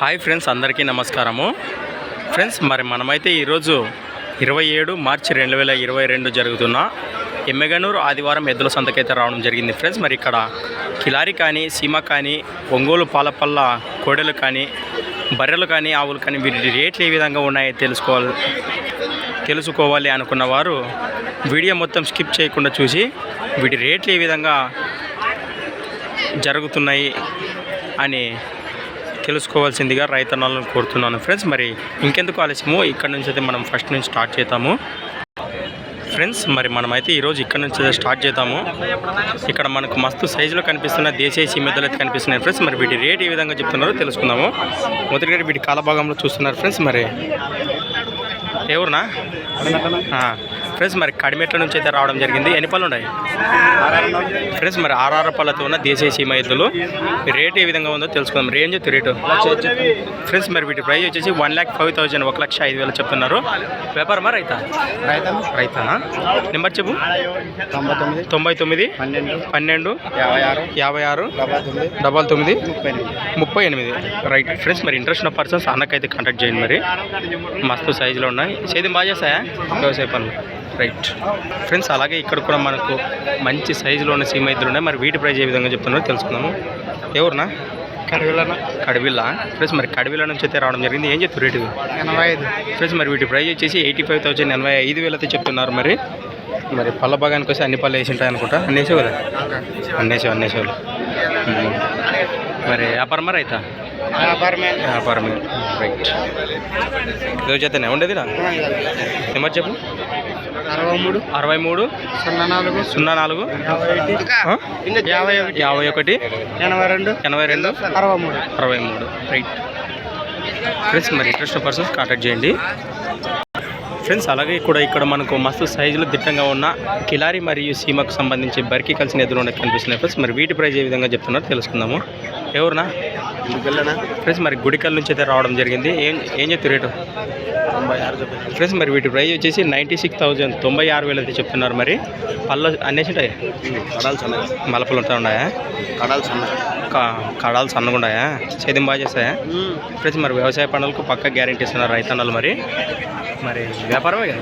Hi friends అందరికీ నమస్కారము. Friends మరి మనమైతే ఈరోజు ఇరవై ఏడు మార్చి రెండు వేల ఇరవై రెండు జరుగుతున్న ఎమ్మెగనూరు ఆదివారం ఎద్దుల సంతకైతే రావడం జరిగింది. ఫ్రెండ్స్ మరి ఇక్కడ కిలారి కానీ సీమ కానీ ఒంగోలు పాలపల్ల కోడెలు కానీ బర్రెలు కానీ ఆవులు కానీ వీటి రేట్లు ఏ విధంగా ఉన్నాయో తెలుసుకోవాలి తెలుసుకోవాలి అనుకున్న వారు వీడియో మొత్తం స్కిప్ చేయకుండా చూసి వీటి రేట్లు ఏ విధంగా జరుగుతున్నాయి అని తెలుసుకోవాల్సిందిగా రైతన్నలను కోరుతున్నాను ఫ్రెండ్స్. మరి ఇంకెందుకు ఆలస్యము? ఇక్కడ నుంచి అయితే మనం ఫస్ట్ నుంచి స్టార్ట్ చేద్దాము. ఫ్రెండ్స్ మరి మనమైతే ఈరోజు ఇక్కడ నుంచి అయితే స్టార్ట్ చేద్దాము. ఇక్కడ మనకు మస్తు సైజులో కనిపిస్తున్న దేశీయ సీమెతలు అయితే కనిపిస్తున్నాయి ఫ్రెండ్స్. మరి వీటి రేట్ ఏ విధంగా చెప్తున్నారో తెలుసుకుందాము. మొదటిగా వీటి కాలభాగంలో చూస్తున్నారు ఫ్రెండ్స్. మరి ఎవరునా? ఫ్రెండ్స్ మరి కడిమెట్ల నుంచి అయితే రావడం జరిగింది. ఎన్ని పళ్ళు ఉన్నాయి? ఫ్రెండ్స్ మరి ఆర్ఆర్ పళ్ళతో ఉన్న దేశీయ సీమ ఎద్దులు. రేట్ ఏ విధంగా ఉందో తెలుసుకుందాం. Range rate. ఫ్రెండ్స్ మరి వీటి ప్రైస్ వచ్చేసి వన్ ల్యాక్ ఫైవ్ థౌజండ్ ఒక లక్ష ఐదు వేలు చెప్తున్నారు. వ్యాపారమా రైతా? రైతా నెంబర్ చెప్పు. తొంభై తొమ్మిది. పన్నెండు. యాభై ఆరు. డబల్ తొమ్మిది. ముప్పై ఎనిమిది. ముప్పై ఎనిమిది. రైట్. ఫ్రెండ్స్ మరి ఇంట్రెస్ట్ ఉన్న పర్సన్స్ అన్నకైతే కాంటాక్ట్ చేయండి మరి. మస్తు సైజులో ఉన్నాయి. సేద్యం బాగా చేస్తాయా? వ్యవసాయ పనులు. రైట్ ఫ్రెండ్స్ అలాగే ఇక్కడ కూడా మనకు మంచి సైజులో ఉన్న సీమ ఇద్దరు ఉన్నాయి. మరి వీటి ప్రైస్ ఏ విధంగా చెప్తున్నారో తెలుసుకుందాము. ఎవరునా కరివేలన్న కడివిల్ల ఫ్రెండ్స్ మరి కడివిల్ల నుంచి అయితే రావడం జరిగింది. ఏం చెప్తారు రేటు ఎనభై ఐదు. ఫ్రెండ్స్ మరి వీటి ప్రైస్ వచ్చేసి ఎయిటీ ఫైవ్ థౌసండ్ ఎనభై ఐదు వేలు అయితే చెప్తున్నారు మరి. మరి పళ్ళ భాగానికి వస్తే అన్ని పళ్ళు వేసి ఉంటాయి అనుకుంటా అన్నేసావు కదా అన్నేసావు అన్నేసావు మరి వ్యాపారం మరి అవుతా వ్యాపారమే. వ్యాపారమే. రైట్ ఈరోజు చేతనే ఉండేది నా నెంబర్ చెప్పు? అరవై మూడు. అరవై మూడు. సున్నా నాలుగు. సున్నా నాలుగు. యాభై ఒకటి? యాభై ఎనభై రెండు. ఎనభై రెండు. అరవై మూడు. అరవై మూడు. రైట్ ఫ్రెండ్స్ మరి ఇంట్రెస్ట్ పర్సన్స్ కాంటాక్ట్ చేయండి. ఫ్రెండ్స్ అలాగే కూడా ఇక్కడ మనకు మస్తు సైజులో దిట్టంగా ఉన్న కిలారి మరియు సీమకు సంబంధించి బరికి కలిసిన ఎదురు ఉన్నట్టు కనిపిస్తున్నాయి. ఫ్రెండ్స్ మరి వీటి ప్రైస్ ఏ విధంగా చెప్తున్నారు తెలుసుకుందాము. ఎవరునా ఫ్రెండ్స్ మరి గుడికల్ నుంచి అయితే రావడం జరిగింది. ఏం ఏం చెప్తారు రేటు? తొంభై ఆరు ఫ్రెండ్స్ మరి వీటి ప్రైస్ వచ్చేసి నైంటీ సిక్స్ థౌజండ్ తొంభై ఆరు వేలు అయితే చెప్తున్నారు మరి. పళ్ళు అన్నేసి ఉంటాయి? కడాలు సన్నగా. మలపలు ఉంటాయి ఉన్నాయా? కడాలు సన్నగా. కా- కడాలు సన్నగా ఉన్నాయా? సేద్యం బాగా చేస్తాయా? ఫ్రెండ్స్ మరి వ్యవసాయ పనులకు పక్క గ్యారంటీ ఇస్తున్నారు రైతన్నలు మరి. మరి వ్యాపారమే కదా?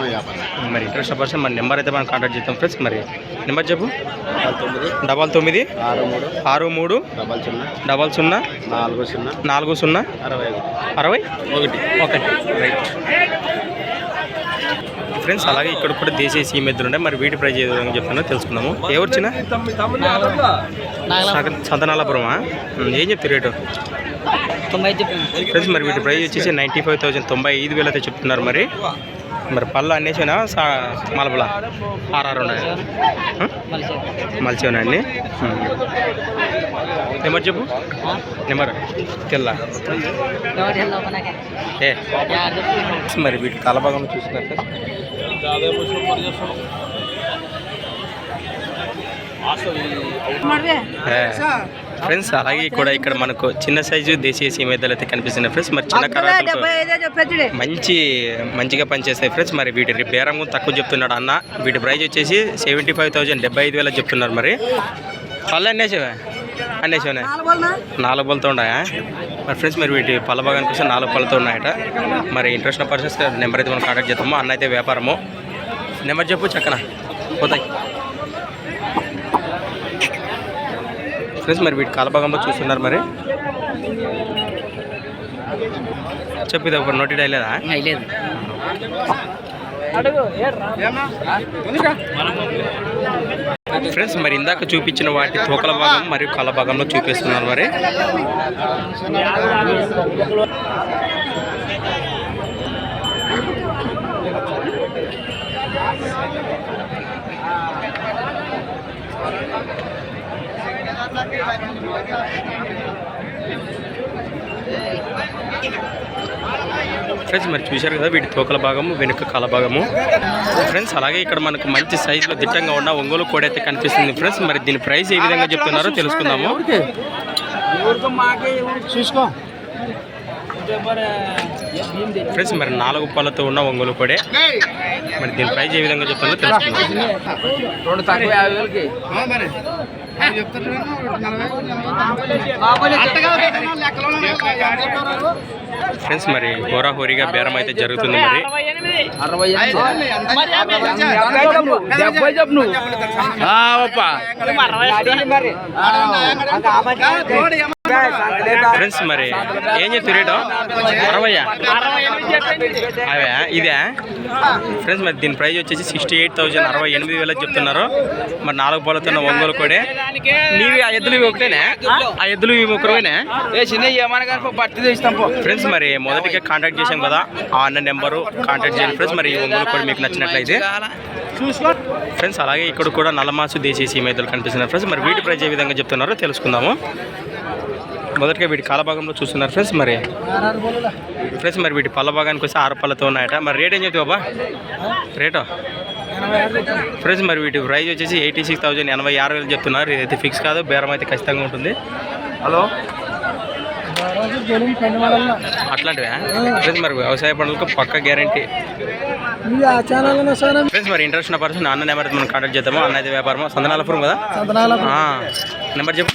వ్యాపారం మరి ఇంట్రెస్ట్ పర్సన్ మన నెంబర్ అయితే మనం కాంటాక్ట్ చేద్దాం. ఫ్రెండ్స్ మరి నెంబర్ చెప్పు. డబల్ తొమ్మిది. ఆరు మూడు. డబల్ సున్నా. డబల్ సున్నా. నాలుగు సున్నా. నాలుగు సున్నా. అరవై? ఒకటి. ఒకటి. రైట్. ఫ్రెండ్స్ అలాగే ఇక్కడ కూడా దేశీయ సీమ ఎద్దులు ఉన్నాయి మరి వీటి ప్రైజ్ ఏ విధంగా చెప్తున్నా తెలుసుకుందాము. ఏ వచ్చిన సంతనాలపురమా ఏం చెప్తారు రేటు? ఫ్రెండ్స్ మరి వీటి ప్రైస్ వచ్చేసి నైంటీ ఫైవ్ థౌసండ్ తొంభై ఐదు వేలు అయితే చెప్తున్నారు మరి. మరి పళ్ళు అన్నేసినా సా మలపల ఆర్ఆర్ ఉన్నాయి. మలిసి. ఉన్నాయండి నెంబర్ చెప్పు. నెంబర్. తెల్ల. ఏ? మరి వీటి చూస్తున్నారు సార్. ఫ్రెండ్స్ అలాగే కూడా ఇక్కడ మనకు చిన్న సైజు దేశీయ సీమెద్దలు అయితే కనిపిస్తున్నాయి ఫ్రెండ్స్ మరి చిన్న కరాటలు మంచి మంచిగా పనిచేస్తాయి ఫ్రెండ్స్ మరి వీటి బేరం తక్కువ చెప్తున్నాడు అన్న. వీటి ప్రైస్ వచ్చేసి సెవెంటీ ఫైవ్ థౌజండ్ డెబ్బై ఐదు వేలకు చెప్తున్నారు మరి. పళ్ళు అన్నేసేవా? అన్నేసేవా నాలుగు పళ్ళతో ఉన్నాయా? మరి ఫ్రెండ్స్ మరి వీటి పళ్ళ భాగానికి వస్తే నాలుగు పళ్ళతో ఉన్నాయట. మరి ఇంట్రెస్ట్ పర్సన్స్ నెంబర్ అయితే మనం కాంటాక్ట్ చేద్దాము. అన్న అయితే వ్యాపారము. నెంబర్ చెప్పు చక్కన. పోతాయి. ఫ్రెండ్స్ మరి వీటి కాలభాగంలో చూస్తున్నారు మరి. చెప్పు ఇది ఒక నోటి డైలేదా లేదు ఫ్రెండ్స్ మరి ఇందాక చూపించిన వాటి తోకల భాగం మరియు కళ్ళ భాగంలో చూపిస్తున్నారు మరి. ఫ్రెండ్స్ మరి చూశారు కదా వీటి తోకల భాగము వెనుక కాల భాగము. Oh, ఫ్రెండ్స్ అలాగే ఇక్కడ మనకు మంచి సైజులో దిట్టంగా ఉన్న ఒంగోలు కోడి అయితే కనిపిస్తుంది. ఫ్రెండ్స్ మరి దీని ప్రైస్ ఏ విధంగా చెప్తున్నారో తెలుసుకుందాము. చూసుకో. ఫ్రెండ్స్ మరి నాలుగు పళ్ళతో ఉన్న ఒంగోలు కోడే. మరి దీని ప్రైస్ ఏ విధంగా చెప్తున్నారో. తెలుసుకుందాం ఫ్రెండ్స్ మరి హోరాహోరీగా బేరం అయితే జరుగుతుంది మరి. ఫ్రెండ్స్ మరి ఏం చెప్తారు రేటు అరవయ్యా. అవే ఇదే? ఫ్రెండ్స్ మరి దీని ప్రైస్ వచ్చేసి సిక్స్టీ ఎయిట్ థౌజండ్ అరవై ఎనిమిది వేలకు చెప్తున్నారు. మరి నాలుగు పాలతున్న ఒంగోలు కొడే. నీవి ఆ ఎద్దులు ఇవి ఒకటేనే? ఆ ఎద్దులు ఇవి ఒకరువేనే ఏ చిన్న పట్టి తెస్తాం ఫ్రెండ్స్ మరి మొదటిగా కాంటాక్ట్ చేశాం కదా ఆ అన్న నెంబరు కాంటాక్ట్ చేయండి ఫ్రెండ్స్ మరి ఒంగోలు కూడా మీకు నచ్చినట్లయితే. ఫ్రెండ్స్ అలాగే ఇక్కడ కూడా నల్లమాసు దేశీయ సీమైతులు కనిపిస్తున్నారు ఫ్రెండ్స్ మరి వీటి ప్రైజ్ ఏ విధంగా చెప్తున్నారో తెలుసుకుందాము. మొదటిగా వీటి కాలభాగంలో చూస్తున్నారు ఫ్రెండ్స్ మరి ఫ్రెండ్స్ మరి వీటి పళ్ళ భాగానికి వస్తే ఆరు పళ్ళతో ఉన్నాయట. మరి రేట్ ఏం చెప్తావు బాబా రేటో? ఫ్రెండ్స్ మరి వీటి ప్రైజ్ వచ్చేసి ఎయిటీ సిక్స్ థౌజండ్ ఎనభై ఆరు వేలు చెప్తున్నారు. ఇదైతే ఫిక్స్ కాదు బేరం అయితే ఖచ్చితంగా ఉంటుంది. హలో అట్లాంటివే? ఫ్రెండ్స్ మరి వ్యవసాయ పనులకు పక్క గ్యారంటీ. ఫ్రెండ్స్ మరి ఇంట్రెస్ట్ ఉన్న పర్సన్ అన్న నెంబర్ మనం కాంటాక్ట్ చేద్దాము. అన్న అయితే వ్యాపారము? సందనాలపురం కదా? ఆ, నెంబర్ చెప్పు.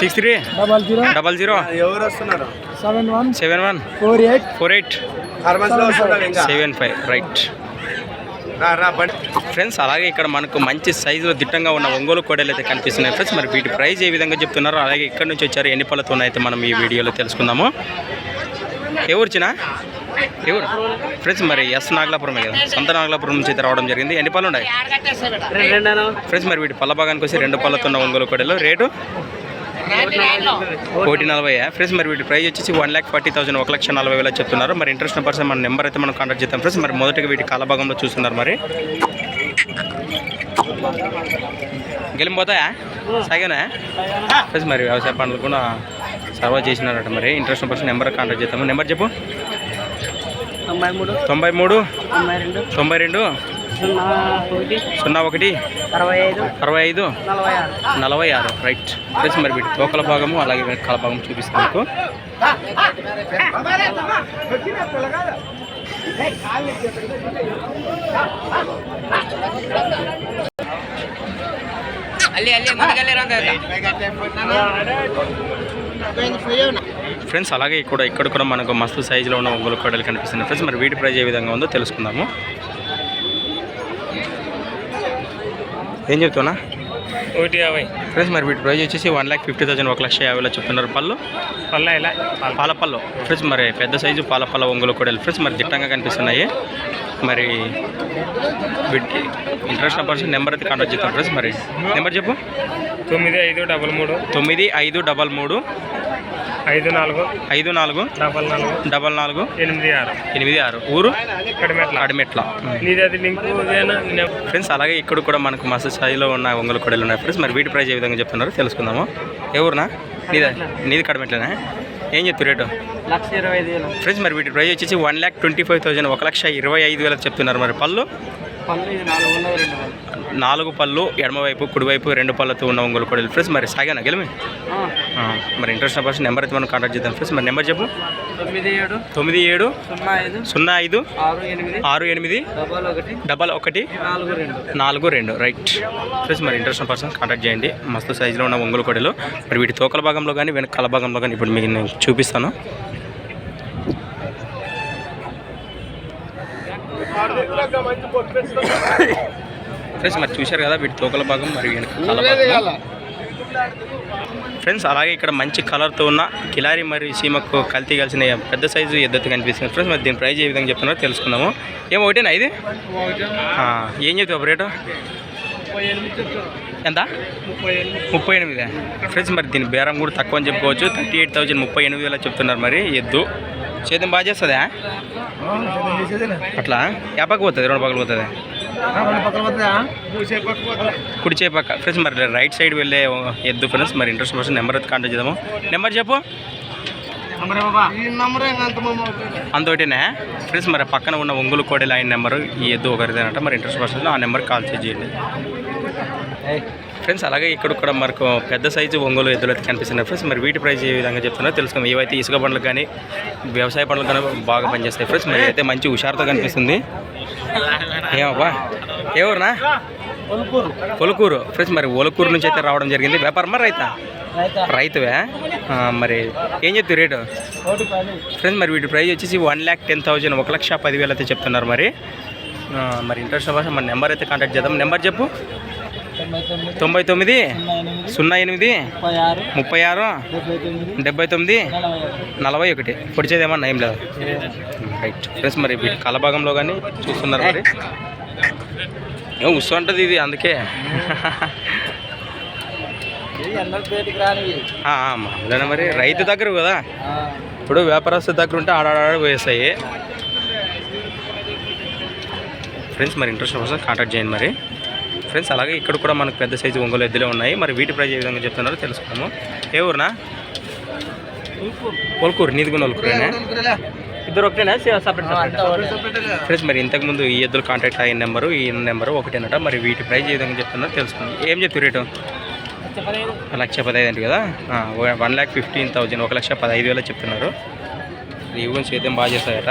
Six three double zero double zero ఎవరు వస్తున్నారు? Seven one seven one four eight four eight seven five right. Friends అలాగే ఇక్కడ మనకు మంచి సైజులో దిట్టంగా ఉన్న ఒంగోలు కోడలు అయితే కనిపిస్తున్నాయి. ఫ్రెండ్స్ మరి వీటి ప్రైస్ ఏ విధంగా చెప్తున్నారో అలాగే ఇక్కడ నుంచి వచ్చారు ఎన్ని పళ్ళతో అయితే మనం ఈ వీడియోలో తెలుసుకుందాము. ఎవరిచినా ఎవరు ఫ్రెండ్స్ మరి ఎస్ నాగలాపురమే కదా. సొంత నాగలాపురం నుంచి అయితే రావడం జరిగింది. ఎన్ని పళ్ళు ఉన్నాయి? ఫ్రెండ్స్ మరి వీటి పళ్ళ భాగానికి వచ్చి రెండు పళ్ళతో ఉన్న ఒంగోలు కోడలు. రేటు కోటి నలభై ఫ్రెండ్స్ మరి వీటి ప్రైస్ వచ్చేసి వన్ ల్యాక్ ఫార్టీ థౌసండ్ ఒక లక్ష నలభై వేలు చెప్తున్నారు. మరి ఇంట్రెస్ట్ పర్సన్ మన నెంబర్ అయితే మనం కాంటాక్ట్ చేద్దాం ఫ్రెండ్స్. మరి మొదటిగా వీటి కాలభాగంలో చూస్తున్నారు మరి. గెలిపోతాయా సాగేనా? ఫ్రెండ్స్ మరి వ్యవసాయ పనులు కూడా సర్వ చేసినారట మరి. ఇంట్రెస్ట్ పర్సన్ నెంబర్ కాంటాక్ట్ చేద్దాము నెంబర్ చెప్పు. తొంభై మూడు. తొంభై మూడు. తొంభై రెండు. తొంభై రెండు. సున్నా ఒకటి. అరవై ఐదు. అరవై ఐదు నలభై ఆరు. రైట్ ఫ్రెండ్స్ మరి వీటి తోకల భాగము అలాగే వెనకాల భాగం చూపిస్తాను మీకు. ఫ్రెండ్స్ అలాగే ఇక్కడ ఇక్కడ కూడా మనకు మస్తు సైజులో ఉన్న ఒంగోలు కోడలు కనిపిస్తున్నాయి. ఫ్రెండ్స్ మరి వీటి ప్రైస్ ఏ విధంగా ఉందో తెలుసుకుందాము. ఏం చెప్తున్నా ఒకటి యాభై. ఫ్రెండ్స్ మరి వీటి ప్రైస్ వచ్చేసి వన్ ల్యాక్ ఫిఫ్టీ థౌసండ్ ఒక లక్ష యాభైలో చెప్తున్నారు. పళ్ళు? పల్ల ఇలా పాల. పళ్ళు. ఫ్రెండ్స్ మరి పెద్ద సైజు పాల పళ్ళ ఒంగోలు కోడలు. ఫ్రెండ్స్ మరి దిట్టంగా కనిపిస్తున్నాయి. మరి వీటి ఇంట్రెస్ట్ పర్సన్ నెంబర్ అయితే కాంటాక్ట్ చేస్తాను. ఫ్రెండ్స్ మరి నెంబర్ చెప్పు. తొమ్మిది ఐదు డబల్ మూడు. తొమ్మిది ఐదు డబల్ మూడు. ఐదు నాలుగు ఐదు నాలుగు డబల్ నాలుగు డబల్ నాలుగు ఎనిమిది ఆరు. ఎనిమిది ఆరు. ఊరు? అడిమెట్ల నీది లింకు నే- ఫ్రెండ్స్ అలాగే ఇక్కడ కూడా మనకు మస్తు స్థాయిలో ఉన్న ఒంగోలు కొడలు ఉన్నాయి ఫ్రెండ్స్. మరి వీటి ప్రైస్ ఏ విధంగా చెప్తున్నారు తెలుసుకుందాము. ఏ ఊరునా? నీదా? నీది కడమెట్లేనా? ఏం చెప్తారు రేటు? లక్ష ఇరవై ఐదు వేలు. ఫ్రెండ్స్ మరి వీటి ప్రైస్ వచ్చేసి one lakh twenty five thousand ఒక లక్ష ఇరవై ఐదు వేలకు చెప్తున్నారు మరి పళ్ళు? ఇది నాలుగు వందల రెండు నాలుగు పళ్ళు ఎడమవైపు కుడివైపు రెండు పళ్ళతో ఉన్న ఒంగోలు కొడలు. ఫ్రెండ్స్ మరి సాగానా? గెలిమి? మరి ఇంట్రెస్ట్ పర్సన్ నెంబర్ అయితే మనం కాంటాక్ట్ చేద్దాం. ఫ్రెండ్స్ మరి నెంబర్ చెప్పు. తొమ్మిది ఏడు తొమ్మిది ఏడు సున్నా ఐదు సున్నా ఐదు ఆరు ఎనిమిది ఆరు ఎనిమిది డబల్ ఒకటి డబల్ ఒకటి నాలుగు రెండు. నాలుగు రెండు. రైట్ ఫ్రెండ్స్ మరి ఇంట్రెస్ట్ పర్సన్ కాంటాక్ట్ చేయండి. మస్తు సైజులో ఉన్న ఒంగోలు కొడలు. మరి వీటి తోకల భాగంలో కానీ వెనక కల భాగంలో కానీ ఇప్పుడు మీకు నేను చూపిస్తాను. ఫ్రెండ్స్ మరి చూశారు కదా వీటి తోకల భాగం మరి వెనక కల భాగం. ఫ్రెండ్స్ అలాగే ఇక్కడ మంచి కలర్తో ఉన్న కిలారి మరియు సీమకు కల్తీ కలిసిన పెద్ద సైజు ఎద్దతు కనిపిస్తుంది. ఫ్రెండ్స్ మరి దీని ప్రైస్ ఏ విధంగా చెప్తున్నారో తెలుసుకుందాము. ఏం ఒకటేనా ఇది? ఏం చెప్తావు రేటు? ఎంత? ముప్పై ఎనిమిది. ఫ్రెండ్స్ మరి దీని బేరం కూడా తక్కువ అని చెప్పుకోవచ్చు. థర్టీ ఎయిట్ థౌజండ్ ముప్పై ఎనిమిది వేల చెప్తున్నారు మరి ఎద్దు. సేద్యం బాగా చేస్తుందా? అట్లా? యాపకు పోతుంది రెండు పక్కలు పోతుంది. కుడి పక్క ఫ్రెండ్స్ మరి రైట్ సైడ్ వెళ్ళే ఎద్దు ఫ్రెండ్స్ మరి ఇంట్రెస్ట్ పర్సన్ నెంబర్ అయితే కాంటాక్ట్ చేద్దాము. నెంబర్ చెప్పు. అంతోటినే ఫ్రెండ్స్ మరి పక్కన ఉన్న ఒంగులు కోడెలు ఆయన నెంబరు ఈ ఎద్దు ఒకరిదేనంట. మరి ఇంట్రెస్ట్ పర్సన్ ఆ నెంబర్కి కాల్ చేయండి. ఫ్రెండ్స్ అలాగే ఇక్కడ కూడా మనకు పెద్ద సైజు ఒంగోలు ఎద్దులు అయితే కనిపిస్తున్నాయి ఫ్రెండ్స్. మరి వీటి ప్రైస్ ఏ విధంగా చెప్తున్నారో తెలుసుకుందాం. ఏవైతే ఇసుక బండ్లు కానీ వ్యవసాయ పనులు కానీ బాగా పనిచేస్తాయి ఫ్రెండ్స్. మరి అయితే మంచి హుషారుతో కనిపిస్తుంది. ఏమబ్బా? ఎవరునా ఒలకూరు. ఫ్రెండ్స్ మరి ఒలకూరు నుంచి అయితే రావడం జరిగింది. వ్యాపారమా రైతా? రైతువే? మరి ఏం చెప్తారు రేటు? ఫ్రెండ్స్ మరి వీటి ప్రైస్ వచ్చేసి వన్ ల్యాక్ టెన్ థౌజండ్ ఒక లక్ష పదివేలు అయితే చెప్తున్నారు మరి. మరి ఇంట్రెస్ట్ అవ్వాలి మన నెంబర్ అయితే కాంటాక్ట్ చేద్దాం. నెంబర్ చెప్పు. తొంభై తొమ్మిది సున్నా ఎనిమిది ముప్పై ఆరు డెబ్బై తొమ్మిది నలభై ఒకటి. పొడిచేదేమన్నా ఏం లేదు. రైట్. ఫ్రెండ్స్ మరి కలభాగంలో కానీ చూస్తున్నారు మరి. ఏం ఉస్సు ఉంటుంది ఇది అందుకే. మామూలేనా మరి. రైతు దగ్గర కదా. ఇప్పుడు వ్యాపారస్తు దగ్గర ఉంటే ఆడాడ వేస్తాయి ఫ్రెండ్స్ మరి ఇంట్రెస్ట్ కోసం కాంటాక్ట్ చేయండి మరి. ఫ్రెండ్స్. అలాగే ఇక్కడ కూడా మనకు పెద్ద సైజు ఒంగోలు ఎద్దులే ఉన్నాయి. మరి వీటి ప్రైజ్ ఏ విధంగా చెప్తున్నారో తెలుసుకుందాము. ఏ ఊరునా? ఒలకూరు నీది కూడా ఒలకూరేనా ఇద్దరు ఒకటేనా సపరేట్ ఫ్రెండ్స్ మరి ఇంతకుముందు ఈ ఎద్దులు కాంటాక్ట్ అయిన నెంబరు ఈ నెంబరు ఒకటేనట. మరి వీటి ప్రైజ్ ఏ విధంగా చెప్తున్నారో తెలుసుకుందాం. ఏం చెప్తారు రేటు? లక్ష పదహైదు అంటే కదా? వన్ ల్యాక్ ఫిఫ్టీన్ థౌజండ్ ఒక లక్ష పదహైదు వేలు చెప్తున్నారు. ఈ గురించి సేద్యం బాగా చేస్తాయట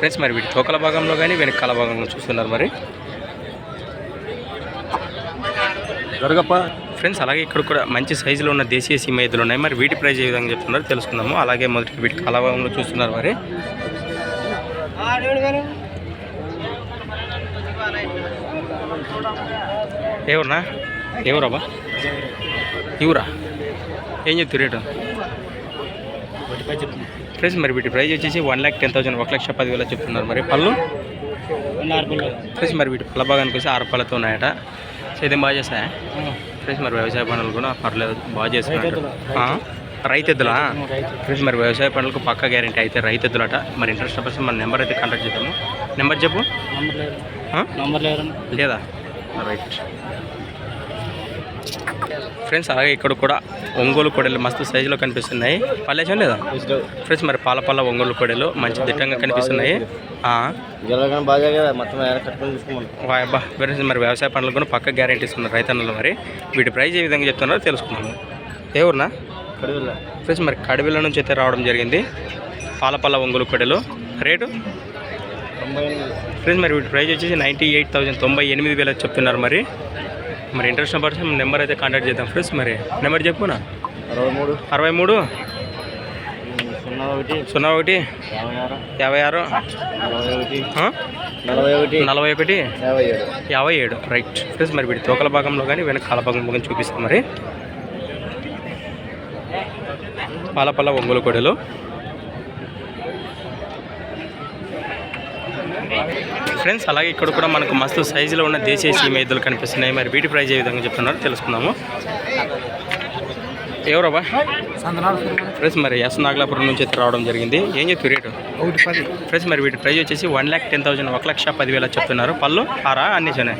ఫ్రెండ్స్ మరి వీటి తోకల భాగంలో కానీ వెనకాల భాగంలో చూస్తున్నారు మరి. జరగప్ప? ఫ్రెండ్స్ అలాగే ఇక్కడ కూడా మంచి సైజులో ఉన్న దేశీయ సీమ ఎద్దులు ఉన్నాయి. మరి వీటి ప్రైజ్ ఏ విధంగా చెప్తున్నారు తెలుసుకుందాము. అలాగే మొదటి వీటి కాల భాగంలో చూస్తున్నారు మరి. ఎవరునా? ఎవరాబా ఇవురా ఏం చెప్తారు రేటు? ఫ్రెండ్స్ మరి వీటి ప్రైస్ వచ్చేసి వన్ ల్యాక్ టెన్ థౌసండ్ ఒక లక్ష పదివేల చెప్తున్నారు మరి. పళ్ళు? ఫ్రెండ్స్ మరి వీటి పళ్ళ భాగానికి వచ్చి ఆరు పళ్ళతో ఉన్నాయట. సేద్యం బాగా చేస్తాయా? ఫ్రెండ్స్ మరి వ్యవసాయ పనులు కూడా పర్లేదు బాగా చేస్తున్నారు? రైతెద్దులా? ఫ్రెండ్స్ మరి వ్యవసాయ పనులకు పక్క గ్యారంటీ అయితే రైతెద్దులట. మరి ఇంట్రెస్ట్ పర్సన్ మన నెంబర్ అయితే కాంటాక్ట్ చేద్దాము. నెంబర్ చెప్పు? నంబర్ లేదా. రైట్ ఫ్రెండ్స్ అలాగే ఇక్కడ కూడా ఒంగోలు కొడలు మస్తు సైజులో కనిపిస్తున్నాయి. పల్లేచం లేదా? ఫ్రెండ్స్ మరి పాల పాల ఒంగోలు కొడలు మంచి దిట్టంగా కనిపిస్తున్నాయి. ఫ్రెండ్స్ మరి వ్యవసాయ పనులు కూడా పక్క గ్యారంటీస్ ఉన్నారు రైతన్నలు మరి. వీటి ప్రైస్ ఏ విధంగా చెప్తున్నారో తెలుసుకుందాము ఏ ఊరినా? ఫ్రెండ్స్ మరి కడివిల నుంచి అయితే రావడం జరిగింది. పాలపల్ల ఒంగోలు కొడలు. రేటు? ఫ్రెండ్స్ మరి వీటి ప్రైస్ వచ్చేసి నైంటీ ఎయిట్ థౌసండ్ తొంభై ఎనిమిది వేలు చెప్తున్నారు మరి. మరి ఇంట్రెస్ట్ పర్సన్ నెంబర్ అయితే కాంటాక్ట్ చేద్దాం ఫ్రెండ్స్ మరి. నెంబర్ చెప్పునా అరవై మూడు. అరవై మూడు? సున్నా ఒకటి. సున్నా ఒకటి? యాభై ఆరు. యాభై ఆరు? నలభై ఒకటి. ఆ? నలభై ఒకటి. నలభై ఒకటి? యాభై ఏడు. యాభై ఏడు. రైట్ ఫ్రెండ్స్ మరి వీటి తోకల భాగంలో కానీ వెనక కాల భాగంలో కానీ చూపిస్తాం మరి. పాలపల్ల ఒంగోలు కొడలు. ఫ్రెండ్స్ అలాగే ఇక్కడ కూడా మనకు మస్తు సైజులో ఉన్న దేశీయ సీమ ఎద్దులు కనిపిస్తున్నాయి. మరి వీటి ప్రైజ్ ఏ విధంగా చెప్తున్నారో తెలుసుకుందాము. ఎవరబ్బా? ఫ్రెండ్స్ మరి ఎస్ నాగలాపురం నుంచి అయితే రావడం జరిగింది. ఏం చెప్తారు రేటు? ఒకటి పది. ఫ్రెండ్స్ మరి వీటి ప్రైజ్ వచ్చేసి వన్ ల్యాక్ టెన్ థౌసండ్ ఒక లక్ష పదివేల చెప్తున్నారు. పళ్ళు ఆరా అన్ని వేసానే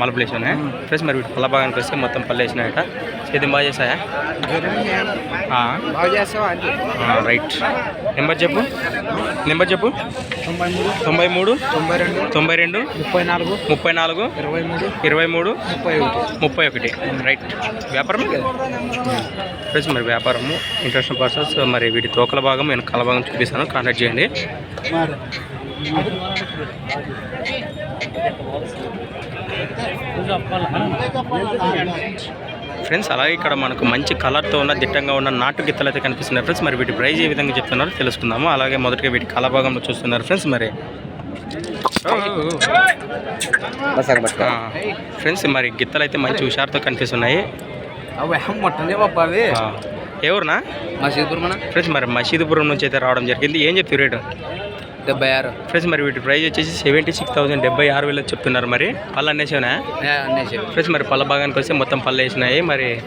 మలపలు వేసానే ఫ్రెండ్స్ మరి వీటి పళ్ళ భాగానికి వస్తే మొత్తం పళ్ళు వేసినాయట. సేద్యం బాగా చేసాయా రైట్. నెంబర్ చెప్పు. నెంబర్ చెప్పు. తొంభై మూడు. తొంభై రెండు. తొంభై రెండు. ముప్పై నాలుగు. ముప్పై నాలుగు. ఇరవై మూడు. ఇరవై మూడు. ముప్పై ఒకటి. ముప్పై ఒకటి. రైట్. వ్యాపారమే కదా ఫ్రెండ్స్ మరి వ్యాపారము ఇంటర్నేషనల్ పర్సన్స్ మరి వీటి తోకల భాగం నేను కల భాగం చూపిస్తాను. కాంటాక్ట్ చేయండి. ఫ్రెండ్స్ అలాగే ఇక్కడ మనకు మంచి కలర్తో ఉన్న దిట్టంగా ఉన్న నాటు గిత్తలు అయితే కనిపిస్తున్నాయి ఫ్రెండ్స్ మరి వీటి ప్రైజ్ ఏ విధంగా చెప్తున్నారో తెలుసుకుందాము. అలాగే మొదటిగా వీటి కళ భాగంలో చూస్తున్నారు ఫ్రెండ్స్ మరి. ఫ్రెండ్స్ మరి గిత్తలు అయితే మంచి హుషారుతో కనిపిస్తున్నాయి. అవి మొట్టనే బాబా అవి ఆ, ఏ ఊరునా? మా సిద్ధపురం మన. ఫ్రెండ్స్ మరి మసీదుపురం నుంచి అయితే రావడం జరిగింది. ఏం చెప్తారు రేటు? డెబ్బై ఆరు. ఫ్రెండ్స్ మరి వీటి ప్రైస్ వచ్చేసి సెవెంటీ సిక్స్ థౌసండ్ డెబ్బై ఆరు వేలు చెప్తున్నారు మరి. పళ్ళు అన్నేసానా అన్నేసి ఫ్రెండ్స్ మరి పళ్ళ భాగానికి వస్తే మొత్తం పళ్ళు వేసినాయి. మరి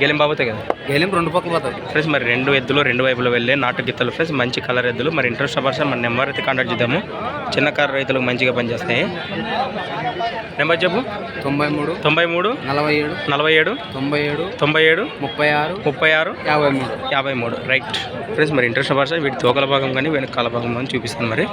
గెలిం బాబుతే కదా. గేలిం రెండు పక్కల పోతుంది ఫ్రెండ్స్ మరి రెండు ఎద్దులు రెండు వైపులు వెళ్ళే నాటు గిత్తలు ఫ్రెండ్స్ మంచి కలర్ ఎద్దులు. మరి ఇంట్రెస్ట్ పర్సన్ మన నెంబర్ అయితే కాంటాక్ట్ చేద్దాము. చిన్న కారు రైతులకు మంచిగా పనిచేస్తాయి. నెంబర్ చెప్పు. తొంభై మూడు తొంభై మూడు నలభై ఏడు నలభై ఏడు తొంభై ఏడు తొంభై ఏడు ముప్పై ఆరు ముప్పై ఆరు యాభై మూడు. యాభై మూడు. రైట్ ఫ్రెండ్స్ మరి ఇంట్రెస్ట్ పర్సన్ వీటి తోకల భాగం కానీ వెనక కాల భాగం కానీ చూపిస్తాను మరి.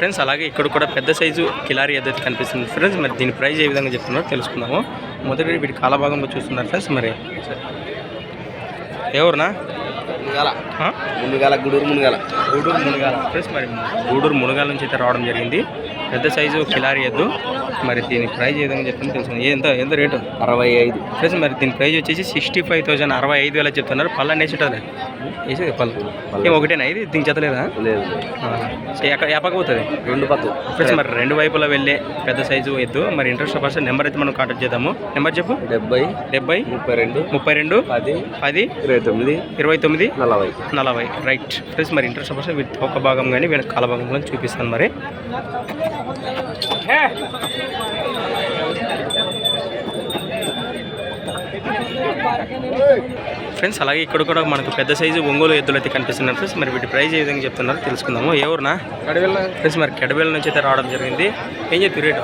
ఫ్రెండ్స్ అలాగే ఇక్కడ కూడా పెద్ద సైజు కిలారీ ఎద్దైతే కనిపిస్తుంది ఫ్రెండ్స్. మరి దీని ప్రైస్ ఏ విధంగా చెప్తున్నారో తెలుసుకుందాము. మొదటి వీటి కాల భాగంలో చూస్తున్నారు ఫ్రెండ్స్ మరి. ఎవరునా మునుగాల. మునుగాల గుడూరు మునుగాల. గూడూరు మునగాల. ఫ్రెండ్స్ మరి గూడూరు మునగాల నుంచి అయితే రావడం జరిగింది. పెద్ద సైజు కిలారి ఎద్దు. మరి దీని ప్రైజ్ ఏ విధంగా చెప్తుందో తెలుసు ఎంత ఎంత రేటు? అరవై ఐదు. ఫ్రెండ్స్ మరి దీని ప్రైజ్ వచ్చేసి సిక్స్టీ ఫైవ్ థౌసండ్ అరవై ఐదు వేల చెప్తున్నారు. పళ్ళ అనేసి ఉంటుంది వేసేది పళ్ళు. ఏం ఒకటేనా ఇది? దీనికి చెత్తలేదా లేదు? ఏపకపోతుంది రెండు పక్కలు ఫ్రెండ్స్ మరి రెండు వైపులా వెళ్ళే పెద్ద సైజు ఎద్దు. మరి ఇంట్రెస్ట్ పర్సన్ నెంబర్ అయితే మనం కాంటాక్ట్ చేద్దాము. నెంబర్ చెప్పు. డెబ్బై డెబ్బై ముప్పై రెండు ముప్పై రెండు పది పది ఇరవై తొమ్మిది ఇరవై తొమ్మిది నలభై. నలభై. రైట్ ఫ్రెండ్స్ మరి ఇంట్రెస్ట్ పర్సన్ వీటి ఒక భాగం కానీ వీళ్ళ కాల భాగం కానీ చూపిస్తాను మరి. ఫ్రెండ్స్ అలాగే ఇక్కడ కూడా మనకు పెద్ద సైజు ఒంగోలు ఎద్దులు అయితే కనిపిస్తున్నారు ఫ్రెండ్స్. మరి వీటి ప్రైస్ ఏ విధంగా చెప్తున్నారు తెలుసుకుందాము. ఏ ఊరునా? ఫ్రెండ్స్ మరి కెడబేల నుంచి అయితే రావడం జరిగింది. ఏం చెప్పి రేటు?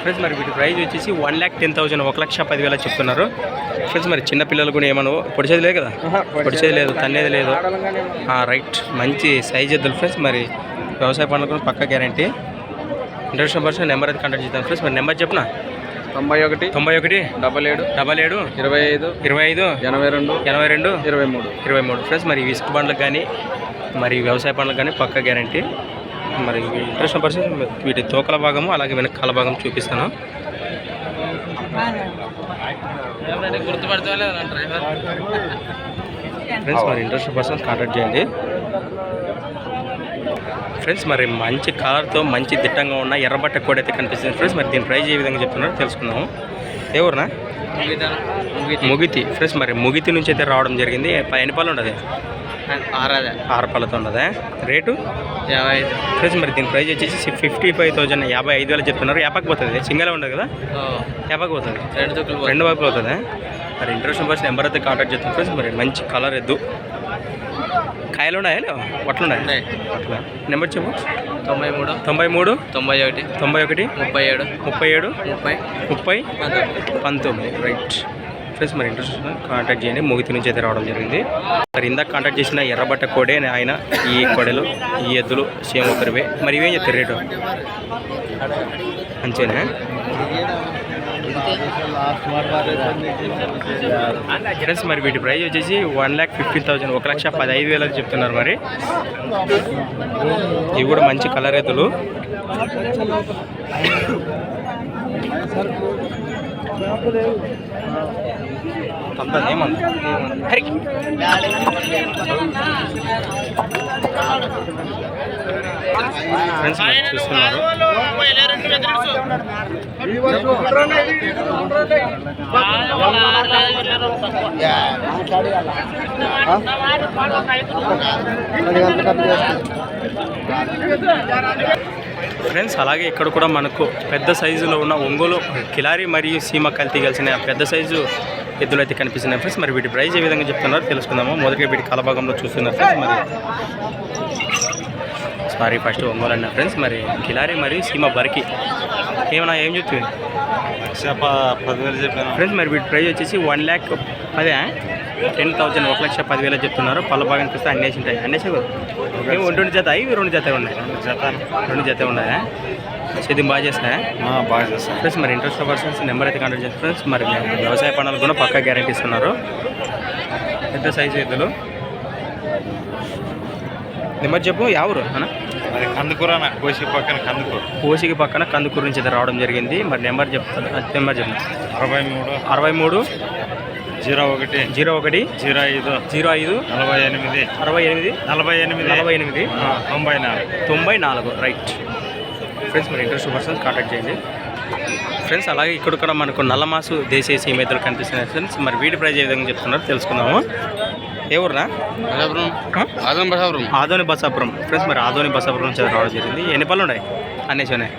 ఫ్రెండ్స్ మరి వీటి ప్రైస్ వచ్చేసి వన్ ల్యాక్ టెన్ థౌసండ్ ఒక లక్ష పదివేల చెప్తున్నారు. ఫ్రెండ్స్ మరి చిన్న పిల్లలు కూడా ఏమన్నా పొడిచేది లేదు కదా? పొడిచేది లేదు తన్నేది లేదు. రైట్. మంచి సైజ్ ఎద్దులు ఫ్రెండ్స్ మరి వ్యవసాయ పనులు కూడా పక్క గ్యారంటీ. ఇంట్రెస్ట్ పర్సన్ నెంబర్ అయితే కాంటాక్ట్ చేద్దాం ఫ్రెండ్స్. మరి నెంబర్ చెప్పనా? తొంభై ఒకటి తొంభై ఒకటి డబల్ ఏడు డబల్ ఏడు ఇరవై ఐదు ఇరవై ఐదు ఎనభై రెండు ఎనభై రెండు ఇరవై మూడు. ఇరవై మూడు. ఫ్రెండ్స్ మరి ఇసుక బండ్లకు కానీ మరి వ్యవసాయ పనులకు కానీ పక్క గ్యారంటీ. మరి ఇంట్రెస్ట్ పర్సన్ వీటి తోకల భాగము అలాగే వెనక కాల భాగం చూపిస్తాను ఫ్రెండ్స్ మరి ఇంట్రెస్ట్ పర్సన్ కాంటాక్ట్ చేయండి. ఫ్రెండ్స్ మరి మంచి కలర్తో మంచి దిట్టంగా ఉన్న ఎర్రబట్ట కోడి అయితే కనిపిస్తుంది ఫ్రెండ్స్. మరి దీని ప్రైజ్ ఏ విధంగా చెప్తున్నారో తెలుసుకుందాము. ఎవరునా? ముగితి. ఫ్రెండ్స్ మరి ముగితి నుంచి అయితే రావడం జరిగింది. ఎన్ని పళ్ళు ఉండదు? ఆరు పళ్ళతో ఉండదా? రేటు? యాభై ఐదు. ఫ్రెండ్స్ మరి దీని ప్రైస్ వచ్చేసి ఫిఫ్టీ ఫైవ్ థౌజండ్ యాభై ఐదు వేలు చెప్తున్నారు. యాపకి పోతుంది. సింగల్ ఉండదు కదా? యాపకి పోతుంది. రెండు వైపులు అవుతుందా మరి ఇంట్రెస్ట్ నెంబర్ అయితే కాంటాక్ట్ చేస్తాం. ఫ్రెండ్స్ మరి మంచి కలర్ ఎద్దు. కాయలు ఉన్నాయా వట్లు ఉన్నాయా? నెంబర్ చెప్పు. తొంభై మూడు. తొంభై మూడు. తొంభై ఒకటి. తొంభై ఒకటి. ముప్పై ఏడు. ముప్పై ఏడు. ముప్పై. ముప్పై. పంతొమ్మిది. పంతొమ్మిది. రైట్ ఫ్రెండ్స్ మరి ఇంట్రెస్ట్ కాంటాక్ట్ చేయండి. ముగితి నుంచి అయితే రావడం జరిగింది. మరి ఇందాక కాంటాక్ట్ చేసిన ఎర్రబట్ట కోడే ఆయన ఈ కొడలు ఈ ఎద్దులు సేమ్ ఒకరివే. మరి ఇవేం చెప్తారు రేటు? అంతేనా? ఫ్రెండ్స్ మరి వీటి ప్రైస్ వచ్చేసి వన్ ల్యాక్ ఫిఫ్టీన్ థౌసండ్ ఒక లక్ష పదహైదు వేలకు చెప్తున్నారు మరి. ఇవి కూడా మంచి కలర్ ఏమన్నా హరి. ఫ్రెండ్స్ మరి చూస్తున్నారు. ఫ్రెండ్స్ అలాగే ఇక్కడ కూడా మనకు పెద్ద సైజులో ఉన్న ఒంగోలు కిలారి మరియు సీమ కల్తీ కలిసిన పెద్ద సైజు ఎద్దులు అయితే కనిపిస్తున్నాయి. ఫ్రెండ్స్ మరి వీటి ప్రైస్ ఏ విధంగా చెప్తున్నారో? తెలుసుకుందాము. మొదటిగా వీటి కలభాగంలో చూస్తున్నారు ఫ్రెండ్స్ మరి సారీ ఫస్ట్ ఒంగోలు అన్న ఫ్రెండ్స్ మరి కిలారి మరియు సీమ బరికి. ఏమన్నా ఏం చెప్తుంది పదివేలు చెప్పాను. ఫ్రెండ్స్ మరి వీటి ప్రైస్ వచ్చేసి వన్ ల్యాక్ అదే టెన్ థౌసండ్ ఒక లక్ష పదివేలు చెప్తున్నారు. పళ్ళ భాగానికి వస్తే అన్నేసి ఉంటాయి. అన్నేసి ఏం రెండు జత ఇవి రెండు జత ఉన్నాయి. జత. రెండు జత ఉన్నాయా? ఇది బాగా చేస్తాయా బాగా చేస్తాను ఫ్రెండ్స్ మరి ఇంట్రెస్ట్ పర్సన్స్ నెంబర్ అయితే కాంటాక్ట్ చేస్తారు ఫ్రెండ్స్ మరి వ్యవసాయ పనులు కూడా పక్కా గ్యారెంటీ ఇస్తున్నారు పెద్ద సైజు ఎద్దులు నెంబర్ చెప్పు ఎవరు అన్న? మరి కందుకూర కోసి పక్కన కందుకూర. ఓసికి పక్కన కందుకూరు నుంచి అయితే రావడం జరిగింది. మరి నెంబర్ చెప్తాను నెంబర్ చెప్పు అరవై మూడు అరవై మూడు జీరో ఒకటి. జీరో ఒకటి. జీరో ఐదు. జీరో ఐదు. నలభై ఎనిమిది. అరవై ఎనిమిది. నలభై ఎనిమిది. నలభై ఎనిమిది. తొంభై నాలుగు. తొంభై నాలుగు. రైట్. ఫ్రెండ్స్ మరి ఇంట్రెస్ట్ పర్సన్స్ కాంటాక్ట్ చేయండి. ఫ్రెండ్స్ అలాగే ఇక్కడ కూడా మనకు నల్లమాసు దేశీయ సీమెతలు కనిపిస్తున్నాయి. ఫ్రెండ్స్ మరి వీటి ప్రైజ్ ఏ విధంగా చెప్తున్నారు తెలుసుకుందాము. ఏ ఊరునా ఆ? ఆదం బసాపురం. ఆదోని బసాపురం. ఫ్రెండ్స్ మరి ఆదోని బసాపురం నుంచి రావడం జరిగింది. ఎన్ని పళ్ళు ఉన్నాయి? అన్నేసి ఉన్నాయి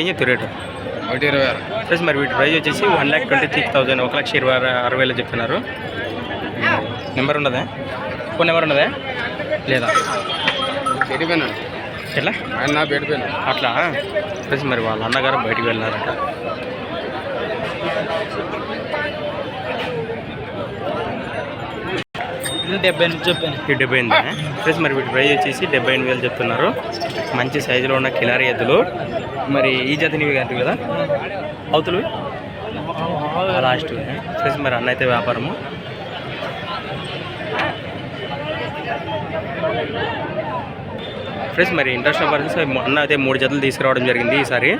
ఏం చెప్తారు రేటు? ఒకటి ఇరవై ఆరు. ఫ్రెండ్స్ మరి వీటి ప్రైజ్ వచ్చేసి one lakh twenty three thousand ఒక లక్ష ఇరవై ఆరు అరవై వేలు చెప్తున్నారు. నెంబర్ ఉన్నదా? ఫోన్ నెంబర్ ఉన్నదా? లేదా? ఎట్లా? ఆయన నా అట్లా? ఫ్రెండ్స్ మరి వాళ్ళ అన్నగారు బయటికి వెళ్ళినారట. డెబ్బై నుంచి చెప్పాను. ఈ డెబ్బై ఎనిమిది ఫ్రెండ్స్ మరి వీటి ప్రైజ్ వచ్చేసి డెబ్బై ఎనిమిది వేలు చెప్తున్నారు. మంచి సైజులో ఉన్న కిలారి ఎద్దులు. మరి ఈ జాతి నీవి కాదు కదా? అవుతులు లాస్ట్ ఫ్రెండ్స్ మరి అన్న అయితే వ్యాపారము. ఫ్రెండ్స్ మరి ఇంట్రెస్ట్ పర్సన్స్ అన్న అయితే మూడు జతలు తీసుకురావడం జరిగింది ఈసారి.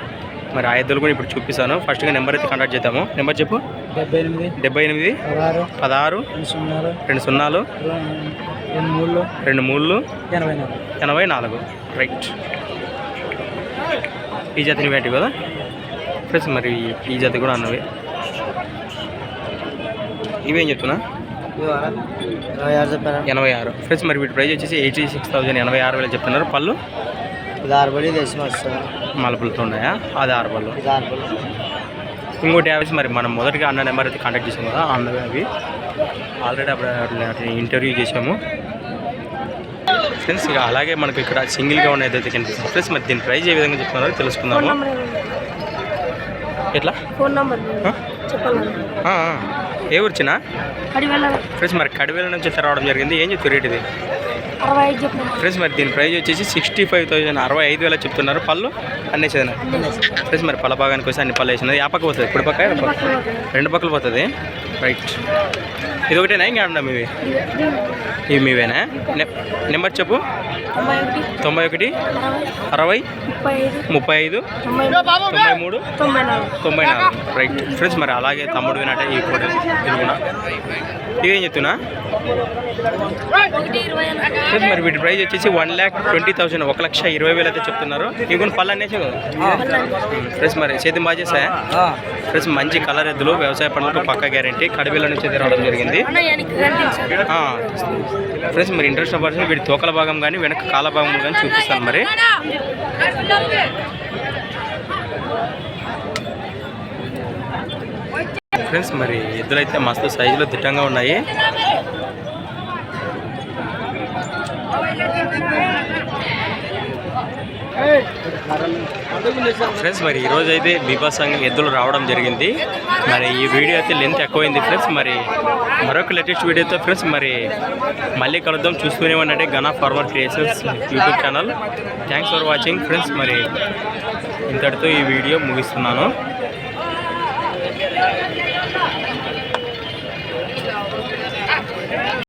మరి ఆ ఎద్దులు కూడా ఇప్పుడు చూపిస్తాను. ఫస్ట్గా నెంబర్ అయితే కాంటాక్ట్ చేద్దాము. నెంబర్ చెప్పు. డెబ్బై ఎనిమిది. డెబ్బై ఎనిమిది. పదహారు. రెండు సున్నాలు. రెండు మూడు రెండు మూడు ఎనభై నాలుగు. ఎనభై నాలుగు. రైట్ ఈ జాతిని వేటి కదా? ఫ్రెండ్స్ మరి ఈ జాతి కూడా అన్నవి. ఇవేం చెప్తున్నా? ఎనభై ఆరు. ఫ్రెండ్స్ మరి వీటి ప్రైస్ వచ్చేసి ఎయిటీ సిక్స్ థౌజండ్ ఎనభై ఆరు వేలు చెప్తున్నారు. పళ్ళు? ఇది మలుపులతో ఉన్నాయా అది ఆరు పళ్ళు ఇది ఆరుబడి. ఇంకోటి యాభై మరి మనం మొదటిగా అన్న నెంబర్ అయితే కాంటాక్ట్ చేసాం కదా ఆ అన్నవి అవి. ఆల్రెడీ అప్పుడు ఇంటర్వ్యూ చేసాము. ఫ్రెండ్స్ ఇక అలాగే మనకు ఇక్కడ సింగిల్గా ఉన్న ఏదైతే కనిపిస్తుంది ఫ్రెండ్స్ మరి దీని ప్రైస్ ఏ విధంగా చెప్తున్నారో తెలుసుకుందాము. ఎట్లా? Phone number. ఏ ఊరిచినా? ఫ్రెండ్స్ మరి కడివేల నుంచి అయితే రావడం జరిగింది. ఏం చెప్తారు రేట్ ఇది? అరవై ఐదు చెప్పిన ఫ్రెండ్స్ మరి దీని ప్రైస్ వచ్చేసి సిక్స్టీ ఫైవ్ థౌసండ్ అరవై ఐదు వేల చెప్తున్నారు. పళ్ళు అన్నేసేదన ఫ్రెండ్స్ మరి పళ్ళ భాగానికి వచ్చి అన్ని పళ్ళు వేసినది ఆ పక్క పోతుంది. ఇప్పుడు పక్క? రెండు పక్కలు పోతుంది. రైట్ ఇది ఒకటేనా ఇంకా ఉందా మీవి? ఇవి మీవేనా? నె- నెంబర్ చెప్పు. తొంభై ఒకటి. అరవై ముప్పై ఐదు. తొంభై మూడు తొంభై నాలుగు. రైట్ ఫ్రెండ్స్ మరి అలాగే తమ్ముడు వినట ఈ కూడా ఇది కూడా ఇవేం చెప్తున్నా? ఫ్రెండ్స్ మరి వీటి ప్రైస్ వచ్చేసి వన్ ల్యాక్ ట్వంటీ థౌసండ్ ఒక లక్ష ఇరవై వేలు అయితే చెప్తున్నారు. ఇవి కూడా పళ్ళు అనేసే ఫ్రెండ్స్ మరి చేతి బాగా చేసా ఫ్రెండ్స్ మంచి కలర్ ఎద్దులు వ్యవసాయ పనులకు పక్క గ్యారంటీ కడిబిల్ల నుంచి అయితే రావడం జరిగింది. ఫ్రెండ్స్ మరి ఇంట్రెస్ట్ పర్సన్ వీటి తోకల భాగం కానీ వెనక కాల భాగం కానీ చూపిస్తాను మరి. ఫ్రెండ్స్ మరి ఎద్దులైతే మస్తు సైజులో దిట్టంగా ఉన్నాయి. ఫ్రెండ్స్ మరి ఈరోజు అయితే బీభత్సంగా ఎద్దులు రావడం జరిగింది. మరి ఈ వీడియో అయితే లెంత్ ఎక్కువైంది ఫ్రెండ్స్ మరి మరొక లేటెస్ట్ వీడియోతో ఫ్రెండ్స్ మరి మళ్ళీ కలుద్దాం. చూస్తూనే ఉండండి గనా farmer creations YouTube channel. Thanks for watching friends మరి ఇంతటితో ఈ వీడియో ముగిస్తున్నాను.